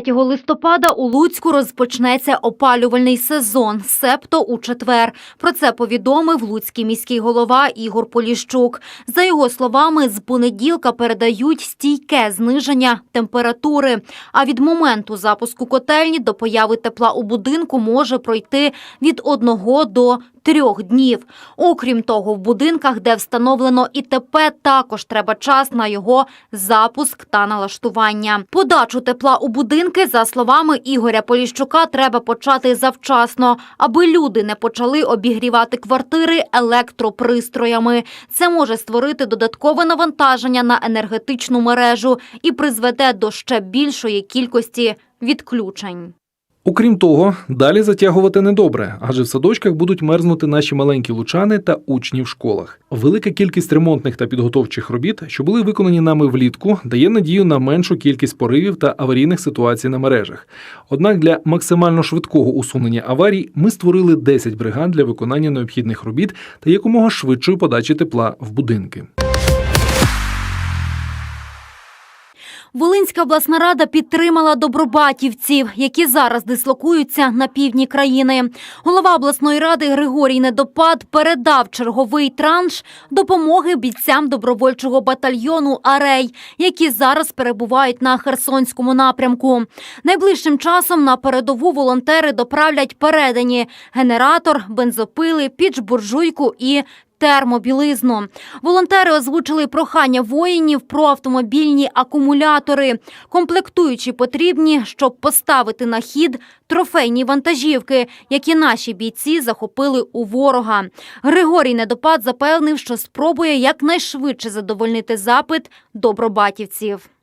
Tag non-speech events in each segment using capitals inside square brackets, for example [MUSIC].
3 листопада у Луцьку розпочнеться опалювальний сезон, септо у четвер. Про це повідомив луцький міський голова Ігор Поліщук. За його словами, з понеділка передають стійке зниження температури. А від моменту запуску котельні до появи тепла у будинку може пройти від одного до трьох днів. Окрім того, в будинках, де встановлено ІТП, також треба час на його запуск та налаштування. Подачу тепла у будинки, за словами Ігоря Поліщука, треба почати завчасно, аби люди не почали обігрівати квартири електропристроями. Це може створити додаткове навантаження на енергетичну мережу і призведе до ще більшої кількості відключень. Окрім того, далі затягувати недобре, адже в садочках будуть мерзнути наші маленькі лучани та учні в школах. Велика кількість ремонтних та підготовчих робіт, що були виконані нами влітку, дає надію на меншу кількість поривів та аварійних ситуацій на мережах. Однак для максимально швидкого усунення аварій ми створили 10 бригад для виконання необхідних робіт та якомога швидшої подачі тепла в будинки. Волинська обласна рада підтримала добробатівців, які зараз дислокуються на півдні країни. Голова обласної ради Григорій Недопад передав черговий транш допомоги бійцям добровольчого батальйону Арей, які зараз перебувають на Херсонському напрямку. Найближчим часом на передову волонтери доправлять передані генератор, бензопили, піч-буржуйку і термобілизну. Волонтери озвучили прохання воїнів про автомобільні акумулятори. Комплектуючі потрібні, щоб поставити на хід трофейні вантажівки, які наші бійці захопили у ворога. Григорій Недопад запевнив, що спробує якнайшвидше задовольнити запит добробатівців.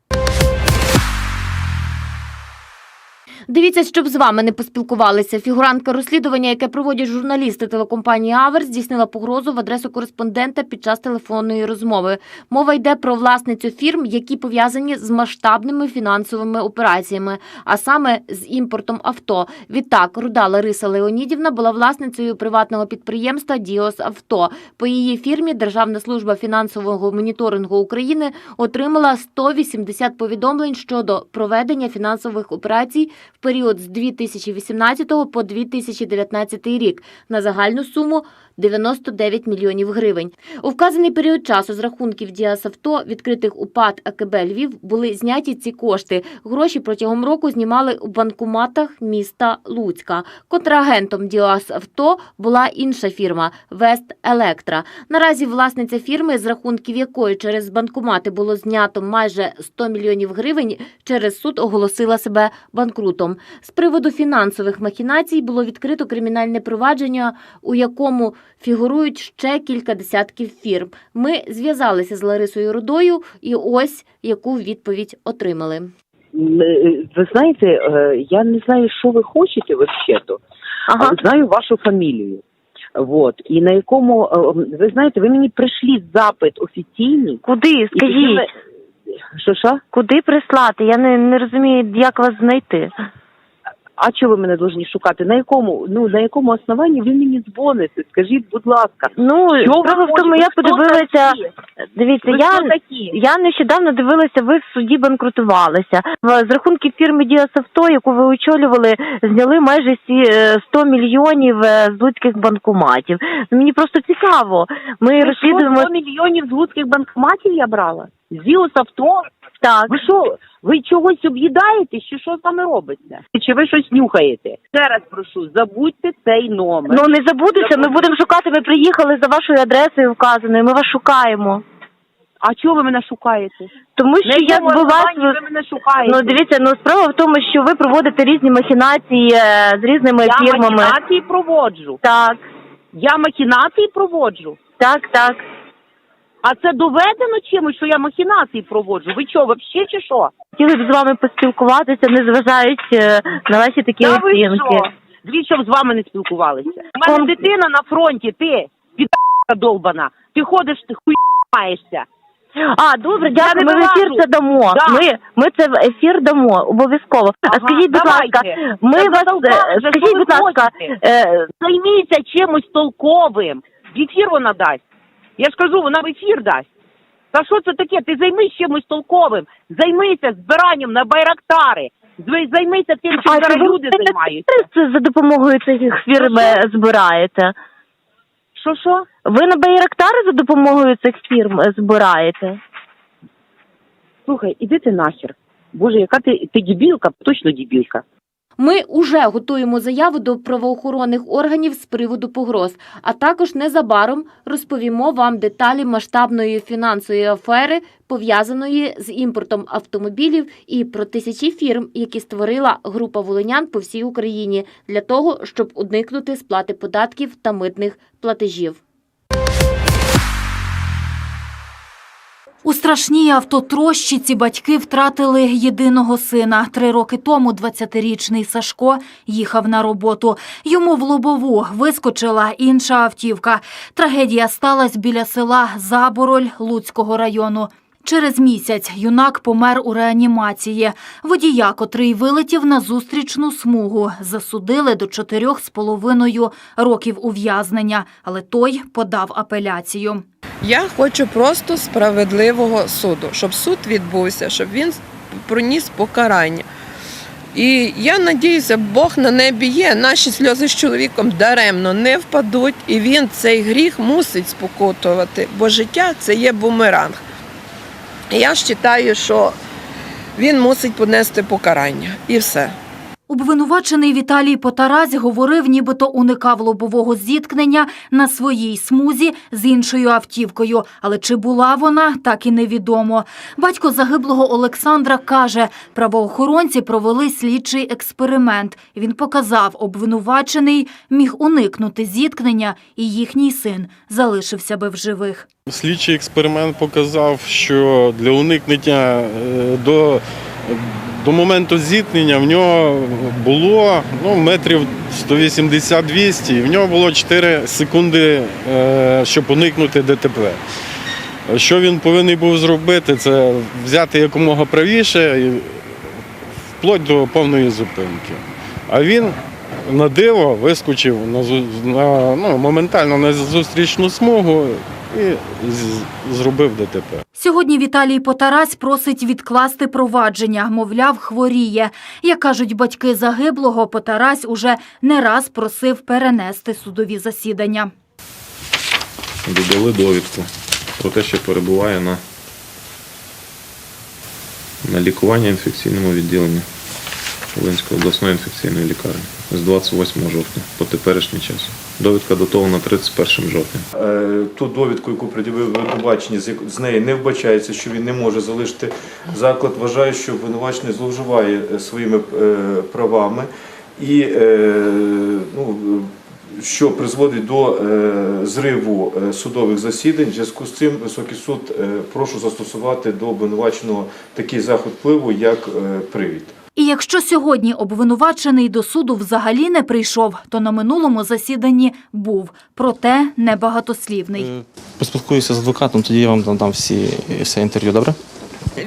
Дивіться, щоб з вами не поспілкувалися. Фігурантка розслідування, яке проводять журналісти телекомпанії Аверс, здійснила погрозу в адресу кореспондента під час телефонної розмови. Мова йде про власницю фірм, які пов'язані з масштабними фінансовими операціями, а саме з імпортом авто. Відтак, руда Лариса Леонідівна була власницею приватного підприємства Діос Авто. По її фірмі Державна служба фінансового моніторингу України отримала 180 повідомлень щодо проведення фінансових операцій період з 2018 по 2019 рік. На загальну суму 99 мільйонів гривень. У вказаний період часу з рахунків Діасавто, відкритих у ПАД АКБ Львів, були зняті ці кошти. Гроші протягом року знімали у банкоматах міста Луцька. Контрагентом Діасавто була інша фірма Вест Електра. Наразі власниця фірми, з рахунків якої через банкомати було знято майже 100 мільйонів гривень, через суд оголосила себе банкрутом. З приводу фінансових махінацій було відкрито кримінальне провадження, у якому фігурують ще кілька десятків фірм. Ми зв'язалися з Ларисою Рудою, і ось яку відповідь отримали. Е, Ви знаєте, е, я не знаю, що ви хочете вообще-то, але знаю вашу фамілію. Вот. І на якому, е, ви знаєте, ви мені прийшли запит офіційний. Куди? Скажіть, Що що? куди прислати? Я не, не розумію, як вас знайти. А чого ви мене повинні шукати? На якому, ну, на якому основанні ви мені дзвоните? Скажіть, будь ласка. Ну, Що справа в тому, я подивилася. Дивіться, Ви я, такі? я нещодавно дивилася, ви в суді банкрутувалися. З рахунків фірми Діасавто, яку ви очолювали, зняли майже сі- е, 100 мільйонів е, з луцьких банкоматів. Мені просто цікаво. Ми розслідуємо що, 100 мільйонів з луцьких банкоматів я брала? З Авто? Так. Ви що, ви чогось об'їдаєте, чи що з вами робиться? Чи ви щось нюхаєте? Ще раз прошу, забудьте цей номер. Ну не забудеться, ми будемо шукати. Ми приїхали за вашою адресою вказаною. Ми вас шукаємо. А чого ви мене шукаєте? Тому що я якому була ви мене шукаєте? Ну дивіться, ну справа в тому, що ви проводите різні махінації е, з різними я фірмами. махінації проводжу. Так, Я махінації проводжу. так, так. А це доведено чимось, що я махінації проводжу? Ви що, взагалі чи що? Хотіли б з вами поспілкуватися, незважаючи е, на ваші такі Та ви оцінки. що? Дві, щоб з вами не спілкувалися. У мене дитина на фронті, ти, піда [LAUGHS] довбана. Ти ходиш, ти хуй. А, добре, дякую. не Ми в ефір вилажу. це дамо. Да. Ми, ми це в ефір дамо обов'язково. а Ага, скажіть, будь давайте. ласка, ми Та вас задовбали е, вже, скажіть, ви будь ласка, хочете? е, Займіться чимось толковим. В ефір вона дасть. Я ж кажу, вона в ефір дасть. Та що це таке? Ти займись чимось толковим. Займися збиранням на байрактари. Займися тим, чим зараз люди займаються. Це за допомогою цих фірм збираєте. Що що? Ви на Байрактари за допомогою цих фірм е, збираєте? Слухай, іди ти нахер. Боже, яка ти, ти дебілка, точно дебілка. Ми уже готуємо заяву до правоохоронних органів з приводу погроз, а також незабаром розповімо вам деталі масштабної фінансової афери, пов'язаної з імпортом автомобілів, і про тисячі фірм, які створила група волинян по всій Україні для того, щоб уникнути сплати податків та митних платежів. У страшній автотрощиці батьки втратили єдиного сина. Три роки тому 20-річний Сашко їхав на роботу. Йому в лобову вискочила інша автівка. Трагедія сталася біля села Забороль Луцького району. Через місяць юнак помер у реанімації. Водія, котрий вилетів на зустрічну смугу, засудили до чотирьох з половиною років ув'язнення, але той подав апеляцію. Я хочу просто справедливого суду, щоб суд відбувся, щоб він проніс покарання. І я надіюся, Бог на небі є. Наші сльози з чоловіком даремно не впадуть, і він цей гріх мусить спокутувати, бо життя це є бумеранг. Я вважаю, що він мусить понести покарання. І все. Обвинувачений Віталій Потаразь говорив, нібито уникав лобового зіткнення на своїй смузі з іншою автівкою. Але чи була вона, так і невідомо. Батько загиблого Олександра каже, правоохоронці провели слідчий експеримент. Він показав, обвинувачений міг уникнути зіткнення, і їхній син залишився би в живих. Слідчий експеримент показав, що для уникнення е, до, до моменту зіткнення в нього було ну, метрів 180-200, і в нього було 4 секунди, е, щоб уникнути ДТП. Що він повинен був зробити, це взяти якомога правіше, і вплоть до повної зупинки. А він на диво вискочив на, на ну, моментально на зустрічну смугу і зробив ДТП. Сьогодні Віталій Потарась просить відкласти провадження, мовляв, хворіє. Як кажуть батьки загиблого, Потарась уже не раз просив перенести судові засідання. додали довідку про те, що перебуває на, на лікуванні інфекційному відділенні Волинської обласної інфекційної лікарні з 28 жовтня по теперішній час. Довідка датована 31 жовтня. Е, ту довідку, яку пред'явив обвинувачення, з неї не вбачається, що він не може залишити заклад. Вважає, що обвинувачений зловживає е, своїми е, правами і ну, що призводить до зриву судових засідань. В зв'язку з цим високий суд прошу застосувати до обвинуваченого такий заход впливу, як привід. І якщо сьогодні обвинувачений до суду взагалі не прийшов, то на минулому засіданні був, проте небагатослівний. Поспілкуюся з адвокатом, тоді я вам надам всі все інтерв'ю, добре?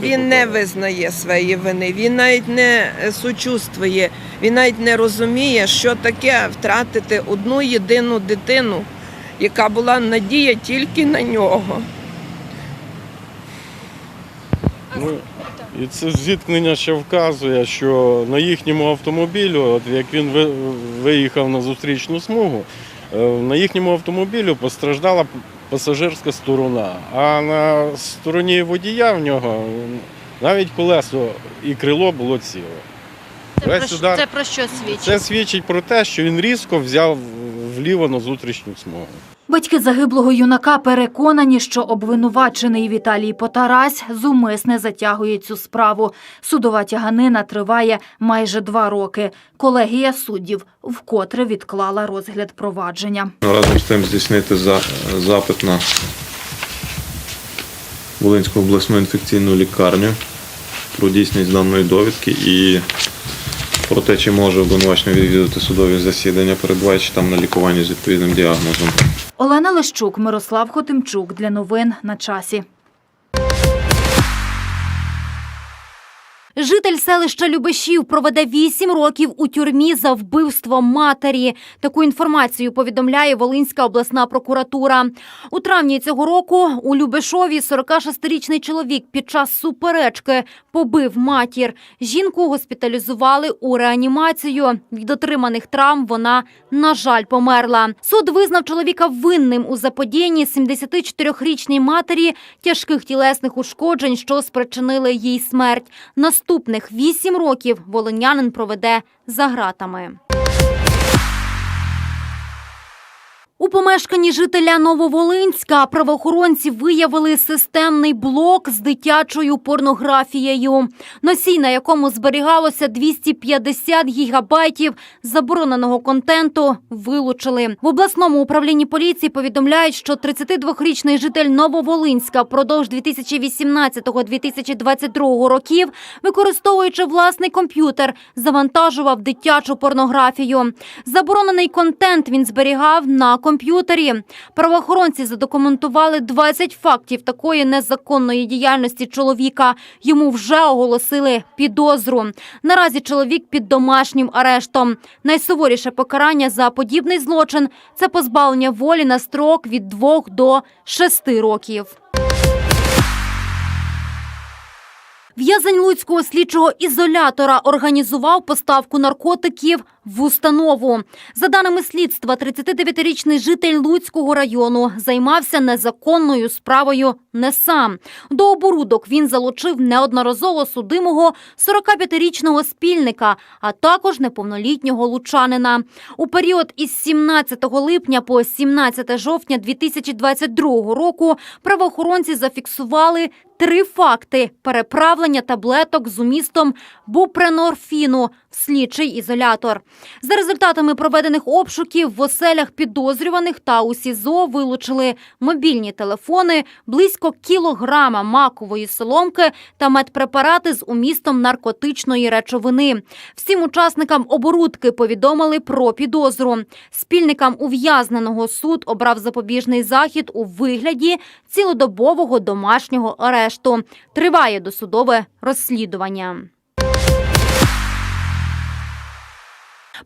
Він не визнає своєї вини, він навіть не сучувствує, він навіть не розуміє, що таке втратити одну єдину дитину, яка була надія тільки на нього. І це зіткнення ще вказує, що на їхньому автомобілю, от як він виїхав на зустрічну смугу, е, на їхньому автомобілю постраждала пасажирська сторона, а на стороні водія в нього навіть колесо і крило було ціле. Весь удар- про що свідчить? Це свідчить про те, що він різко взяв вліво на зустрічну смугу. Батьки загиблого юнака переконані, що обвинувачений Віталій Потарась зумисне затягує цю справу. Судова тяганина триває майже два роки. Колегія суддів вкотре відклала розгляд провадження. Разом з тим здійснити за, запит на Волинську обласну інфекційну лікарню про дійсність даної довідки і про те, чи може обвинувачено відвідати судові засідання, перебуваючи там на лікуванні з відповідним діагнозом. Олена Лещук, Мирослав Хотимчук для новин на часі. Житель селища Любешів проведе 8 років у тюрмі за вбивство матері. Таку інформацію повідомляє Волинська обласна прокуратура. У травні цього року у Любешові 46-річний чоловік під час суперечки побив матір. Жінку госпіталізували у реанімацію. Від отриманих травм вона, на жаль, померла. Суд визнав чоловіка винним у заподіянні 74-річній матері тяжких тілесних ушкоджень, що спричинили їй смерть. Наступних вісім років волинянин проведе за ґратами. У помешканні жителя Нововолинська правоохоронці виявили системний блок з дитячою порнографією, носій на якому зберігалося 250 гігабайтів забороненого контенту. Вилучили в обласному управлінні поліції. Повідомляють, що 32-річний житель Нововолинська впродовж 2018-2022 років, використовуючи власний комп'ютер, завантажував дитячу порнографію. Заборонений контент він зберігав на комп'ютері. Правоохоронці задокументували 20 фактів такої незаконної діяльності чоловіка. Йому вже оголосили підозру. Наразі чоловік під домашнім арештом. Найсуворіше покарання за подібний злочин це позбавлення волі на строк від 2 до 6 років. В'язень Луцького слідчого ізолятора організував поставку наркотиків в установу. За даними слідства, 39-річний житель Луцького району займався незаконною справою не сам. До оборудок він залучив неодноразово судимого 45-річного спільника, а також неповнолітнього лучанина. У період із 17 липня по 17 жовтня 2022 року правоохоронці зафіксували три факти переправлення таблеток з умістом бупренорфіну в слідчий ізолятор. За результатами проведених обшуків в оселях підозрюваних та у СІЗО вилучили мобільні телефони, близько кілограма макової соломки та медпрепарати з умістом наркотичної речовини. Всім учасникам оборудки повідомили про підозру. Спільникам ув'язненого суд обрав запобіжний захід у вигляді цілодобового домашнього арешту. Триває досудове розслідування.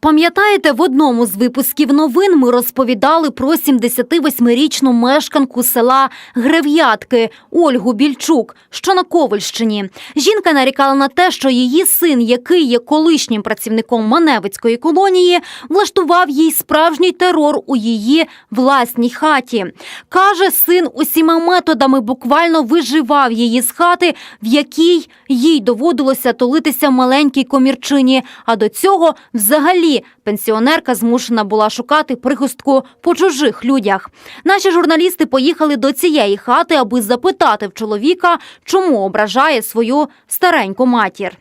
Пам'ятаєте, в одному з випусків новин ми розповідали про 78-річну мешканку села Грев'ятки Ольгу Більчук, що на Ковальщині. Жінка нарікала на те, що її син, який є колишнім працівником Маневицької колонії, влаштував їй справжній терор у її власній хаті. Каже, син усіма методами буквально виживав її з хати, в якій їй доводилося тулитися в маленькій комірчині. А до цього взагалі пенсіонерка змушена була шукати прихистку по чужих людях. Наші журналісти поїхали до цієї хати, аби запитати в чоловіка, чому ображає свою стареньку матір.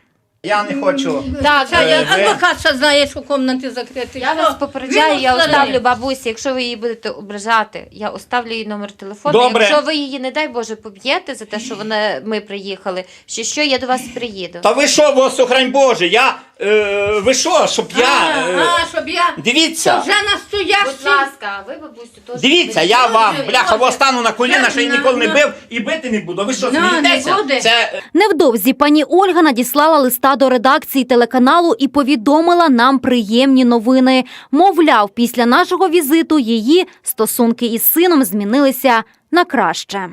Я не хочу. Так, Е, я ви- адвокат знає, що кімнати закриті. Я вас попереджаю, я оставлю бабусі, якщо ви її будете ображати, я оставлю її номер телефону. Добре. Якщо ви її, не дай Боже, поб'єте за те, що вона, ми приїхали, чи що, я до вас приїду. Та ви що, вас охрань Боже, я. Е, ви що, щоб я. А, Е, а, щоб я дивіться. вже настоящий. Будь ласка, ви бабусю теж. Дивіться, я вам, бляха, вас стану на коліна, що я ніколи не бив і бити не буду. Ви що, На, не смієтеся? буде. Це Невдовзі пані Ольга надіслала листа до редакції телеканалу і повідомила нам приємні новини. Мовляв, після нашого візиту її стосунки із сином змінилися на краще.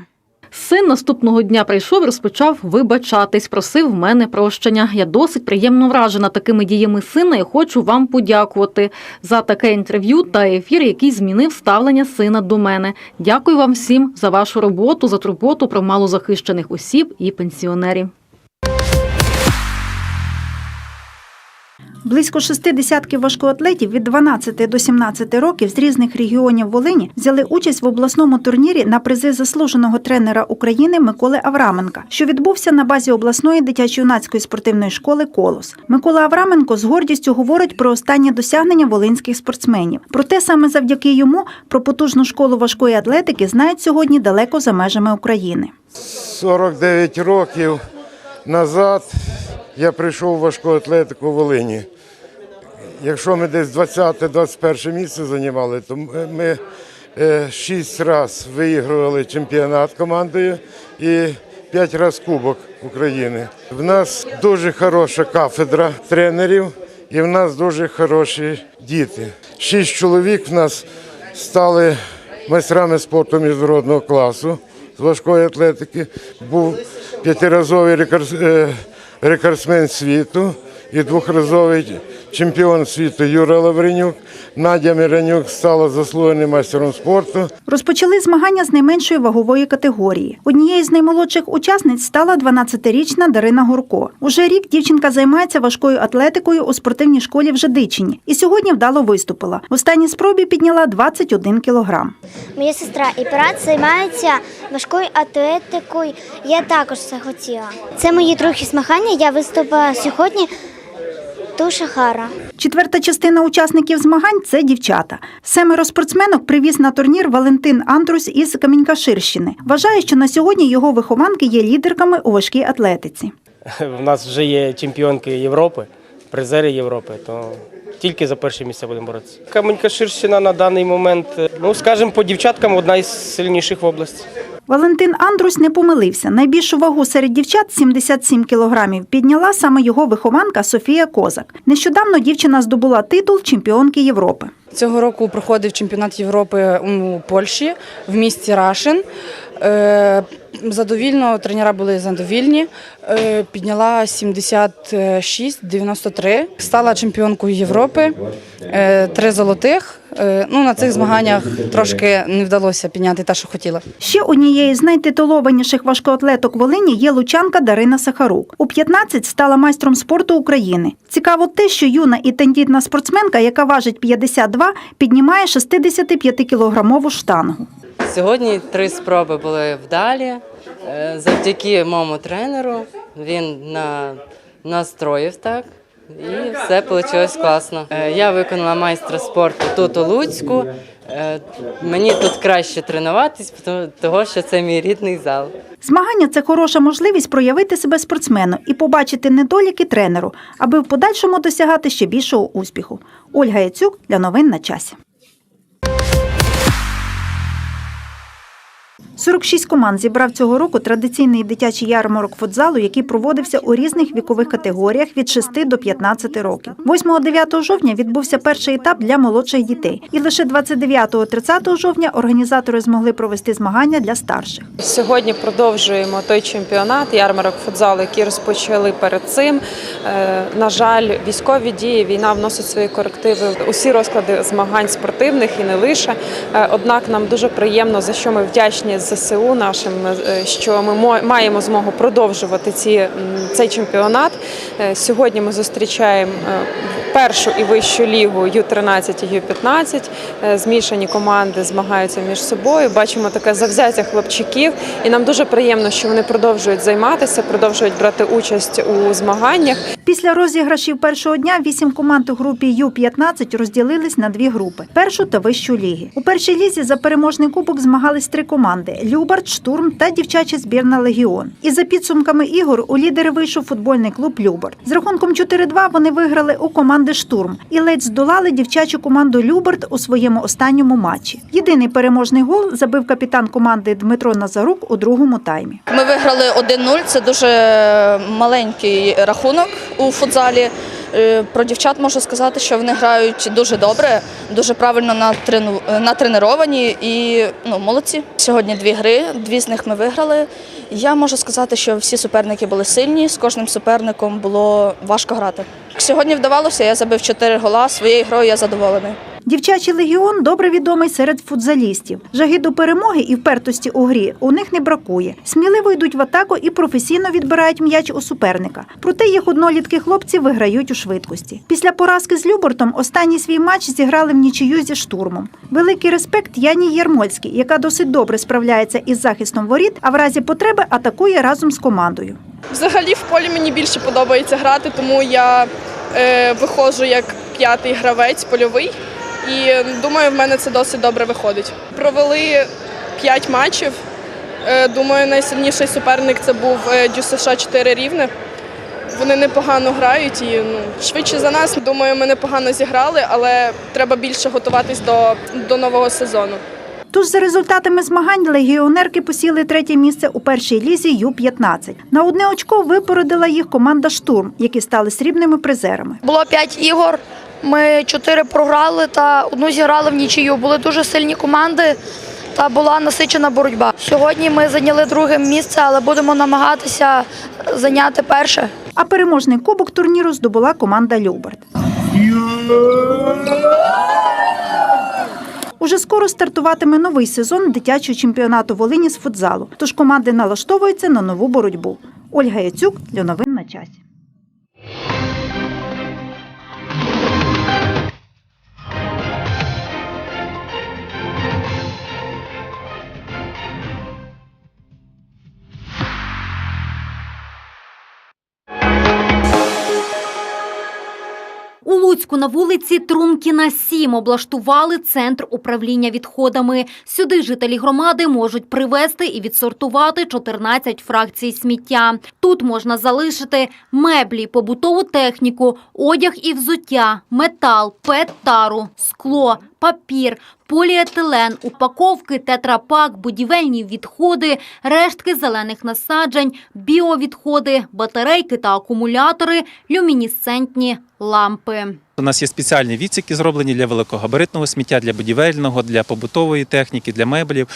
Син наступного дня прийшов і розпочав вибачатись, просив в мене прощення. Я досить приємно вражена такими діями сина і хочу вам подякувати за таке інтерв'ю та ефір, який змінив ставлення сина до мене. Дякую вам всім за вашу роботу, за турботу про малозахищених осіб і пенсіонерів. Близько шести десятків важкоатлетів від 12 до 17 років з різних регіонів Волині взяли участь в обласному турнірі на призи заслуженого тренера України Миколи Авраменка, що відбувся на базі обласної дитячо-юнацької спортивної школи Колос. Микола Авраменко з гордістю говорить про останні досягнення волинських спортсменів. Проте саме завдяки йому про потужну школу важкої атлетики знають сьогодні далеко за межами України. 49 років назад я прийшов у важку атлетику в Волині. Якщо ми десь 20-21 місце займали, то ми- е, шість разів виігрували чемпіонат командою і п'ять разів Кубок України. В нас дуже хороша кафедра тренерів і в нас дуже хороші діти. Шість чоловік в нас стали майстрами спорту міжнародного класу з важкої атлетики. Був п'ятиразовий е, рекордсмен світу і двохразовий чемпіон світу Юра Лавренюк. Надя Миранюк стала заслуженим майстером спорту. Розпочали змагання з найменшої вагової категорії. Однією з наймолодших учасниць стала 12-річна Дарина Гурко. Уже рік дівчинка займається важкою атлетикою у спортивній школі в Жадичині і сьогодні вдало виступила. В останній спробі підняла 21 кілограм. Моя сестра і брат займаються важкою атлетикою. Я також це хотіла. Це мої другі змагання. Я виступила сьогодні дуже гарно. Четверта частина учасників змагань це дівчата. Семеро спортсменок привіз на турнір Валентин Андрус із Камінькаширщини. Вважає, що на сьогодні його вихованки є лідерками у важкій атлетиці. У нас вже є чемпіонки Європи, призери Європи, то тільки за перше місце будемо боротися. Каменька Ширщина на даний момент, ну скажімо, по дівчаткам одна із сильніших в області. Валентин Андрусь не помилився. Найбільшу вагу серед дівчат 77 кілограмів підняла саме його вихованка Софія Козак. Нещодавно дівчина здобула титул чемпіонки Європи. Цього року проходив чемпіонат Європи у Польщі в місті Рашин. Е, Задовільно, тренера були задовільні. Е, Підняла 76-93. Стала чемпіонкою Європи, Е, три золотих. Е, Ну, на цих змаганнях трошки не вдалося підняти те, що хотіла. Ще однією з найтитулованіших важкоатлеток Волині є лучанка Дарина Сахарук. У 15 стала майстром спорту України. Цікаво те, що юна і тендітна спортсменка, яка важить 52, піднімає 65-кілограмову штангу. Сьогодні три спроби були вдалі. Е, Завдяки моєму тренеру він на, настроїв так. І все вийшло класно. Е, Я виконала майстра спорту тут у Луцьку. Е, Мені тут краще тренуватись, тому- що це мій рідний зал. Змагання це хороша можливість проявити себе спортсмену і побачити недоліки тренеру, аби в подальшому досягати ще більшого успіху. Ольга Яцюк для новин на часі. 46 команд зібрав цього року традиційний дитячий ярмарок футзалу, який проводився у різних вікових категоріях від 6 до 15 років. 8-9 жовтня відбувся перший етап для молодших дітей. І лише 29-30 жовтня організатори змогли провести змагання для старших. Сьогодні продовжуємо той чемпіонат ярмарок футзалу, який розпочали перед цим. Е, На жаль, військові дії, війна вносить свої корективи усі розклади змагань спортивних і не лише. Е, Однак нам дуже приємно за що ми вдячні ЗСУ нашим, е, що ми мо- маємо змогу продовжувати ці, цей чемпіонат. Е, Сьогодні ми зустрічаємо е, першу і вищу лігу Ю-13 і Ю-15. Е, Змішані команди змагаються між собою. Бачимо таке завзяття хлопчиків, і нам дуже приємно, що вони продовжують займатися, продовжують брати участь у змаганнях. Після розіграшів першого дня вісім команд у групі Ю-15 розділились на дві групи першу та вищу ліги. У першій лізі за переможний кубок змагались три команди: Любард, Штурм та дівчача збірна Легіон. І за підсумками ігор у лідери вийшов футбольний клуб Любард. З рахунком 4-2 вони виграли у команди Штурм і ледь здолали дівчачу команду Любард у своєму останньому матчі. Єдиний переможний гол забив капітан команди Дмитро Назарук у другому таймі. Ми виграли 1-0, це дуже маленький рахунок у футзалі. Е, Про дівчат можу сказати, що вони грають дуже добре, дуже правильно натреновані і ну, молодці. Сьогодні дві гри, дві з них ми виграли. Я можу сказати, що всі суперники були сильні, з кожним суперником було важко грати. Сьогодні вдавалося, я забив 4 гола, своєю грою я задоволений. Дівчачий легіон добре відомий серед футзалістів. Жаги до перемоги і впертості у грі у них не бракує. Сміливо йдуть в атаку і професійно відбирають м'яч у суперника. Проте їх однолітки хлопці виграють у швидкості. Після поразки з Любортом останній свій матч зіграли в нічию зі штурмом. Великий респект Яні Єрмольській, яка досить добре справляється із захистом воріт, а в разі потреби атакує разом з командою. Взагалі в полі мені більше подобається грати, тому я е, виходжу як п'ятий гравець польовий. І думаю, в мене це досить добре виходить. Провели п'ять матчів. Е, думаю, найсильніший суперник це був е, Дю США 4 рівне. Вони непогано грають і ну, швидше за нас. Думаю, ми непогано зіграли, але треба більше готуватись до, до нового сезону. Тож за результатами змагань легіонерки посіли третє місце у першій лізі Ю-15. На одне очко випередила їх команда Штурм, які стали срібними призерами. Було п'ять ігор. Ми чотири програли та одну зіграли в нічию. Були дуже сильні команди та була насичена боротьба. Сьогодні ми зайняли друге місце, але будемо намагатися зайняти перше. А переможний кубок турніру здобула команда Люберт. Уже скоро стартуватиме новий сезон дитячого чемпіонату Волині з футзалу. Тож команди налаштовуються на нову боротьбу. Ольга Яцюк для новин на часі. Луцьку на вулиці Трункіна 7 облаштували центр управління відходами. Сюди жителі громади можуть привезти і відсортувати 14 фракцій сміття. Тут можна залишити меблі, побутову техніку, одяг і взуття, метал, пет-тару, скло, папір, поліетилен, упаковки, тетрапак, будівельні відходи, рештки зелених насаджень, біовідходи, батарейки та акумулятори, люмінесцентні лампи. У нас є спеціальні відсіки, зроблені для великогабаритного сміття, для будівельного, для побутової техніки, для меблів.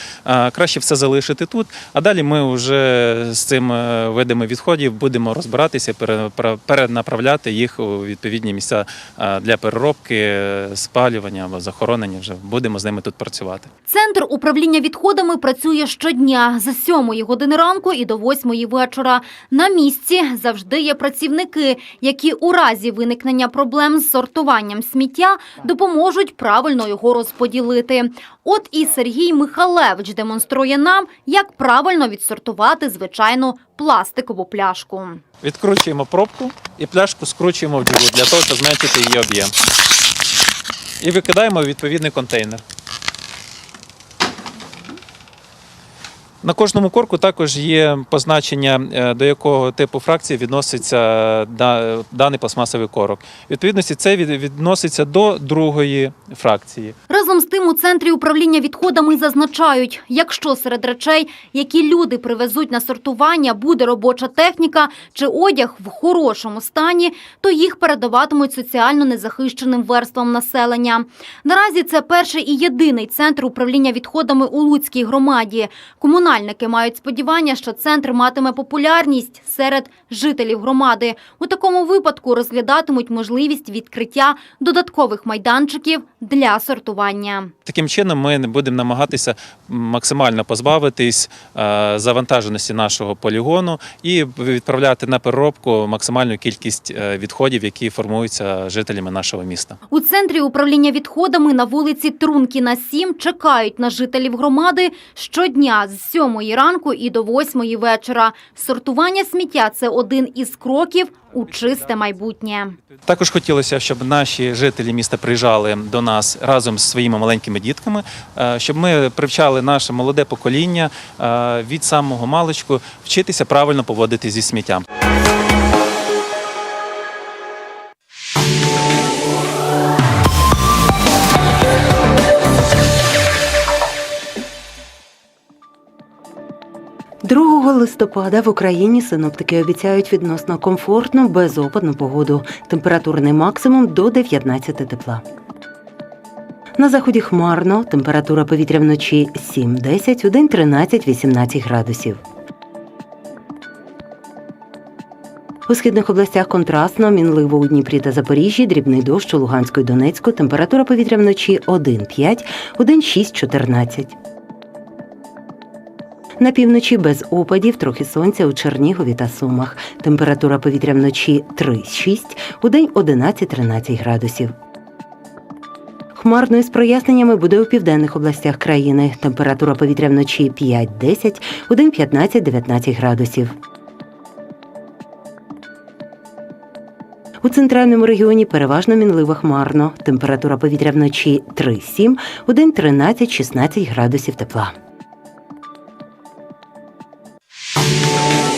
Краще все залишити тут. А далі ми вже з цим е, видами відходів будемо розбиратися, пере- пере- перенаправляти їх у відповідні місця е, для переробки, е, спалювання або захоронення. Вже будемо з ними тут працювати. Центр управління відходами працює щодня з 7 години ранку і до 8 вечора. На місці завжди є працівники, які у разі виникнення проблем з сортуванням сміття допоможуть правильно його розподілити. От і Сергій Михалевич демонструє нам, як правильно відсортувати звичайну пластикову пляшку. Відкручуємо пробку і пляшку скручуємо в ділу для того, щоб зменшити її об'єм. І викидаємо відповідний контейнер. На кожному корку також є позначення, е, до якого типу фракції відноситься да- даний пластмасовий корок. Відповідності це відноситься до другої фракції. Разом з тим у центрі управління відходами зазначають, якщо серед речей, які люди привезуть на сортування, буде робоча техніка чи одяг в хорошому стані, то їх передаватимуть соціально незахищеним верствам населення. Наразі це перший і єдиний центр управління відходами у Луцькій громаді. Комунальники мають сподівання, що центр матиме популярність серед жителів громади. У такому випадку розглядатимуть можливість відкриття додаткових майданчиків для сортування. Таким чином, ми будемо намагатися максимально позбавитись е, завантаженості нашого полігону і відправляти на переробку максимальну кількість е, відходів, які формуються жителями нашого міста. У центрі управління відходами на вулиці Трункіна 7 чекають на жителів громади щодня з 7 ранку і до восьмої вечора. Сортування сміття це один із кроків у чисте майбутнє. Також хотілося, щоб наші жителі міста приїжджали до нас разом з своїми маленькими дітками, е, щоб ми привчали наше молоде покоління е, від самого маличку вчитися правильно поводити зі сміттям. Другого листопада в Україні синоптики обіцяють відносно комфортну безопадну погоду. Температурний максимум до 19 тепла. На заході хмарно, температура повітря вночі 7-10, у день 13-18 градусів. У східних областях контрастно, мінливо у Дніпрі та Запоріжжі, дрібний дощ у Луганську і Донецьку, температура повітря вночі 1-5, у день 6-14. На півночі без опадів, трохи сонця у Чернігові та Сумах. Температура повітря вночі 3-6, у день 11-13 градусів. Хмарно із проясненнями буде у південних областях країни. Температура повітря вночі 5-10, у день 15-19 градусів. У центральному регіоні переважно мінливо хмарно. Температура повітря вночі 3-7, у день 13-16 градусів тепла. Música